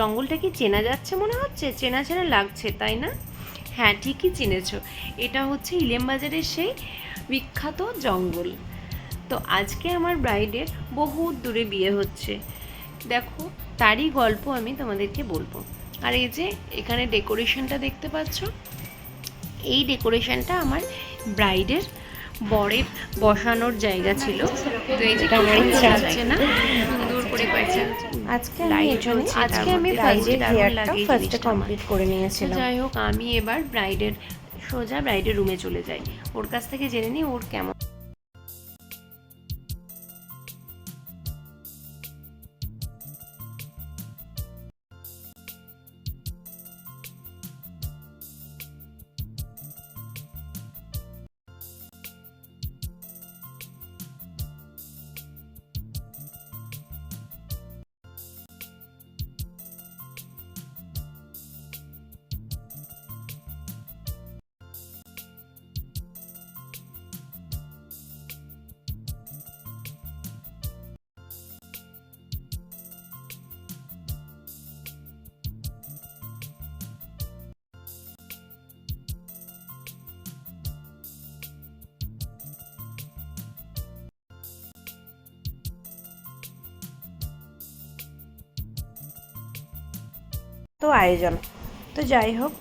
জঙ্গলটা কি চেনা যাচ্ছে মনে হচ্ছে? চেনা চেনা লাগছে তাই না? হ্যাঁ ঠিকই চিনেছ। এটা হচ্ছে ইলেমবাজারের সেই বিখ্যাত জঙ্গল। তো আজকে আমার ব্রাইডের বহুত দূরে বিয়ে হচ্ছে। দেখো তারই গল্প আমি তোমাদেরকে বলব। আর এই যে এখানে ডেকোরেশনটা দেখতে পাচ্ছ? এই ডেকোরেশনটা আমার ব্রাইডের বরের বসানোর জায়গা ছিল। তো এই যে আমার ইচ্ছা। আছে না? সুন্দর আজকে আমি এখানে আজকে আমি দারুণ হেয়ারটা ফার্স্টে কমপ্লিট করে তো নিয়েছিলাম। যাই হোক আমি এবার ব্রাইডের সোজা ব্রাইডের রুমে চলে যাই। ওর কাছ থেকে জেনে নিই ওর কেমন তো আয়োজন। তো যাই হোক,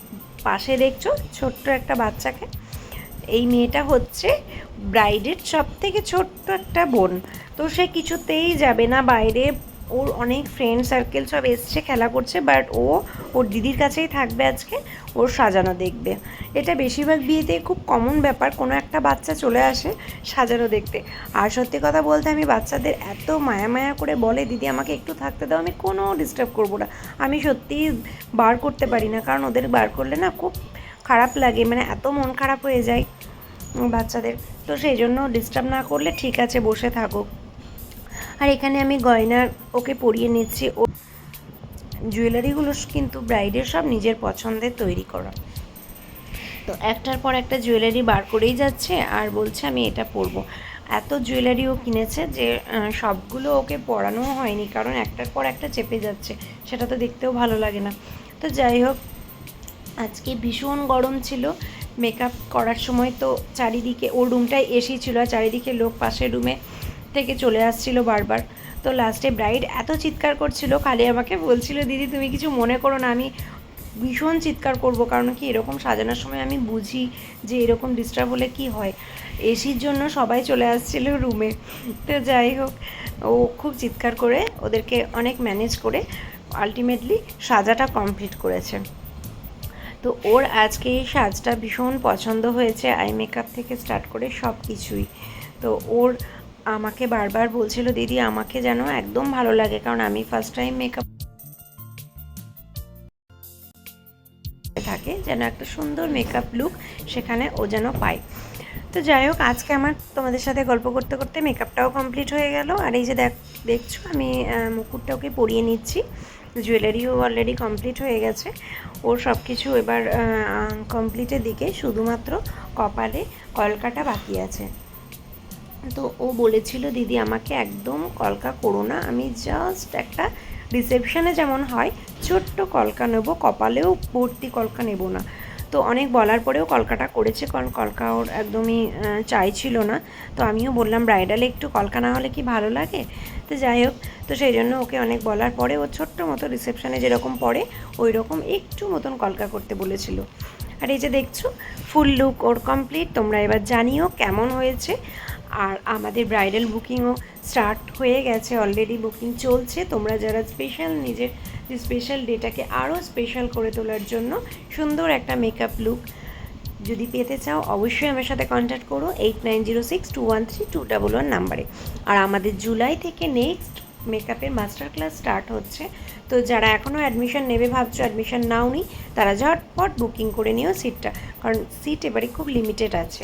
পাশে দেখছ ছোট্ট একটা বাচ্চাকে। এই মেয়েটা হচ্ছে ব্রাইডের সব থেকে ছোট্ট একটা বোন। তো সে কিছুতেই যাবে না বাইরে। ওর অনেক ফ্রেন্ড সার্কেল সব এসছে, খেলা করছে বাট ও, ওর দিদির কাছেই থাকবে আজকে, ওর সাজানো দেখবে। এটা বেশিরভাগ বিয়েতে খুব কমন ব্যাপার, কোনো একটা বাচ্চা চলে আসে সাজানো দেখতে। আর সত্যি কথা বলতে আমি বাচ্চাদের এত মায়া মায়া করে বলে, দিদি, আমাকে একটু থাকতে দাও, আমি কোনো ডিস্টার্ব করব না। আমি সত্যিই বার করতে পারি না, কারণ ওদের বার করলে না খুব খারাপ লাগে মানে এত মন খারাপ হয়ে যায় বাচ্চাদের। তো সেই জন্য ডিস্টার্ব না করলে ঠিক আছে, বসে থাকুক। আর এখানে আমি গয়না ওকে পরিয়ে নিচ্ছি। ও জুয়েলারিগুলো কিন্তু ব্রাইডের সব নিজের পছন্দের তৈরি করা। তো একটার পর একটা জুয়েলারি বার করেই যাচ্ছে আর বলছে আমি এটা পরবো। এত জুয়েলারিও কিনেছে যে সবগুলো ওকে পরানো হয়নি কারণ একটার পর একটা চেপে যাচ্ছে, সেটা তো দেখতেও ভালো লাগে না। তো যাই হোক, আজকে ভীষণ গরম ছিল, মেকআপ করার সময় তো চারিদিকে, ও রুমটায় এসি ছিল, আর চারিদিকে লোক পাশের রুমে থেকে চলে আসছিল বারবার। তো লাস্টে ব্রাইড এত চিৎকার করছিল, খালি আমাকে বলছিল, দিদি, তুমি কিছু মনে করো না, আমি ভীষণ চিৎকার করব, কারণ কি এরকম সাজানোর সময় আমি বুঝি যে এরকম ডিস্টার্ব হলে কি হয়? এসির জন্য সবাই চলে আসছিল রুমে তো যাই হোক, ও খুব চিৎকার করে ওদেরকে অনেক ম্যানেজ করে আলটিমেটলি সাজাটা কমপ্লিট করেছে। তো ওর আজকে এই সাজটা ভীষণ পছন্দ হয়েছে আই মেকআপ থেকে স্টার্ট করে সব কিছুই তো ওর আমাকে বারবার বলছিল, দিদি, আমাকে যেন একদম ভালো লাগে, কারণ আমি ফার্স্ট টাইম মেকআপ থাকে, যেন একটা সুন্দর মেকআপ লুক সেখানে ও যেন পায়। তো যাই হোক, আজকে আমার তোমাদের সাথে গল্প করতে করতে মেকআপটাও কমপ্লিট হয়ে গেল। আর এই যে দেখ, দেখছ, আমি মুকুটটা ওকে পরিয়ে নিচ্ছি। জুয়েলারিও অলরেডি কমপ্লিট হয়ে গেছে। ওর সব কিছু এবার কমপ্লিটের দিকে শুধুমাত্র কপালে কলকাটা বাকি আছে। তো ও বলেছিল, দিদি, আমাকে একদম কলকা করো না। আমি জাস্ট একটা রিসেপশনে যেমন হয়, ছোট্ট কলকা নেব, কপালেও ভর্তি কলকা নেব না। তো অনেক বলার পরেও কলকাটা করেছে, কারণ কলকা ওর একদমই চাইছিল না। তো আমিও বললাম, ব্রাইডালে একটু কলকা না হলে কি ভালো লাগে? তো যাই হোক, তো সেই জন্য ওকে অনেক বলার পরে ও ছোট্ট মতো রিসেপশানে যেরকম পড়ে ওই রকম একটু মতন কলকা করতে বলেছিল। আর এই যে দেখছ ফুল লুক ওর কমপ্লিট তোমরা এবার জানিও কেমন হয়েছে। আর আমাদের ব্রাইডাল বুকিংও স্টার্ট হয়ে গেছে অলরেডি বুকিং চলছে। তোমরা যারা স্পেশাল নিজের যে স্পেশাল ডেটাকে আরও স্পেশাল করে তোলার জন্য সুন্দর একটা মেকআপ লুক যদি পেতে চাও, অবশ্যই আমার সাথে কন্ট্যাক্ট করো eight nine zero six two one three two double one নাম্বারে আর আমাদের জুলাই থেকে নেক্সট মেকআপের মাস্টার ক্লাস স্টার্ট হচ্ছে। তো যারা এখনও অ্যাডমিশন নেবে, ভাবছ অ্যাডমিশন নাও নি তারা ঝটপট বুকিং করে নিও সিটটা কারণ সিট এবারে খুব লিমিটেড আছে।